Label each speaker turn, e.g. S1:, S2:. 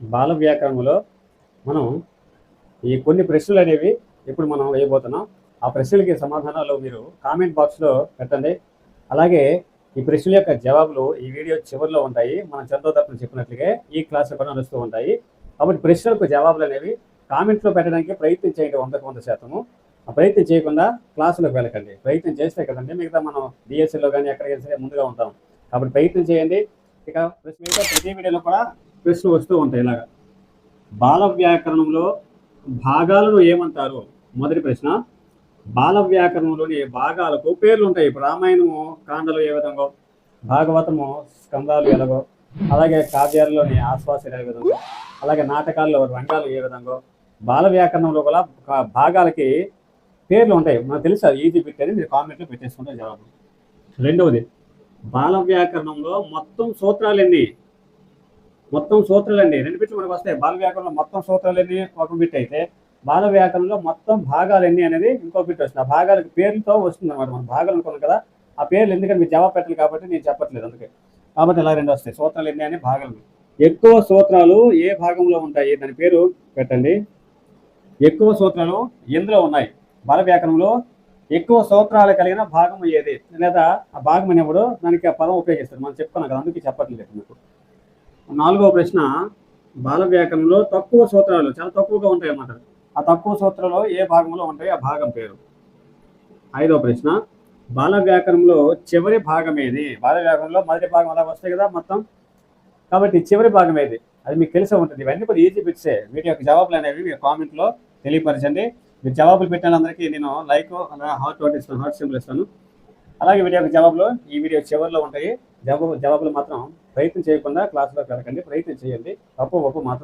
S1: బాల వ్యాకరణంలో మనం ఈ కొన్ని ప్రశ్నలు అనేవి ఇప్పుడు మనం వేయబోతున్నాం. ఆ ప్రశ్నలకి సమాధానాలు మీరు కామెంట్ బాక్స్లో పెట్టండి. అలాగే ఈ ప్రశ్నల యొక్క జవాబులు ఈ వీడియో చివరిలో ఉంటాయి. మనం చంద్ర తరపున చెప్పినట్లుగా ఈ క్లాసులు కూడా నడుస్తూ ఉంటాయి. కాబట్టి ప్రశ్నలకు జవాబులు అనేవి కామెంట్లో పెట్టడానికి ప్రయత్నం చేయండి వందకు వంద శాతము. ఆ ప్రయత్నం చేయకుండా క్లాసులకు వెళ్ళకండి. ప్రయత్నం చేస్తే కదండి మిగతా మనం డిఎస్సీలో కానీ ఎక్కడికైనా సరే ముందుగా ఉంటాం. కాబట్టి ప్రయత్నం చేయండి. ఇక ప్రశ్న మిగతా ప్రతి వీడియోలో కూడా ప్రశ్నలు వస్తూ ఉంటాయి ఇలాగా. బాల వ్యాకరణంలో భాగాలను ఏమంటారు? మొదటి ప్రశ్న. బాల వ్యాకరణంలోని భాగాలకు పేర్లు ఉంటాయి. ఇప్పుడు రామాయణము కాండలు ఏ విధంగా భాగవతము స్కందాలు ఎలాగో అలాగే కావ్యాలలోని ఆశ్వాస ఏ విధంగా అలాగే నాటకాల్లో రంగాలు ఏ విధంగా బాల వ్యాకరణంలో కూడా కా- భాగాలకి పేర్లు ఉంటాయి. మనకు తెలుసు అది ఈజీ బిట్ అని మీరు కామెంట్లో పెట్టేసుకుంటే జవాబు. రెండవది బాల వ్యాకరణంలో మొత్తం సూత్రాలు ఎన్ని మొత్తం సూత్రాలు రెండు బిట్లు మనకు వస్తాయి. బాల వ్యాకరణంలో మొత్తం సూత్రాలు ఒక బిట్ అయితే బాల వ్యాకరణంలో మొత్తం భాగాలన్నీ అనేది ఇంకో బిట్ వస్తుంది. ఆ భాగాలకు పేర్లతో వస్తుంది అనమాట మనం భాగాలు అనుకున్నాం కదా ఆ పేర్లు ఎందుకంటే మీరు జవాబు పెట్టాలి కాబట్టి నేను చెప్పట్లేదు అందుకే. కాబట్టి ఇలా రెండు వస్తాయి. సూత్రాలు ఎన్ని అని భాగాలు. ఎక్కువ సూత్రాలు ఏ భాగంలో ఉంటాయి? దాని పేరు పెట్టండి. ఎక్కువ సూత్రాలు ఎందులో ఉన్నాయి? బాల వ్యాకరణంలో ఎక్కువ సూత్రాలు కలిగిన భాగం ఏది? లేదా ఆ భాగం అనేప్పుడు దానికి ఆ పదం ఉపయోగిస్తారు. మనం చెప్పుకున్నాం కదా అందుకే చెప్పట్లేదు మీకు. నాలుగవ ప్రశ్న బాల వ్యాకరణంలో తక్కువ సూత్రాలు చాలా తక్కువగా ఉంటాయి అన్నమాట. ఆ తక్కువ సూత్రాలు ఏ భాగంలో ఉంటాయి? ఆ భాగం పేరు. ఐదవ ప్రశ్న బాల వ్యాకరణంలో చివరి భాగం ఏది? బాల వ్యాకరణంలో మొదటి భాగం అలా వస్తాయి కదా మొత్తం. కాబట్టి చివరి భాగం ఏది? అది మీకు తెలిసే ఉంటుంది. ఇవన్నీ కూడా ఈజీ బిట్సే వీటి యొక్క జవాబులు అనేవి మీరు కామెంట్లో తెలియపరచండి. మీరు జవాబులు పెట్టిన అందరికీ నేను లైక్ అలా హార్ట్ ఒకటి ఇస్తాను హార్ట్ సింబల్ ఇస్తాను. అలాగే వీడియో యొక్క జవాబులు ఈ వీడియో చివరిలో ఉంటాయి. జవాబు జవాబులు మాత్రం ప్రయత్నం చేయకుండా క్లాసులో వెళ్ళకండి. ప్రయత్నం చేయండి. తప్పు ఒప్పు మాత్రం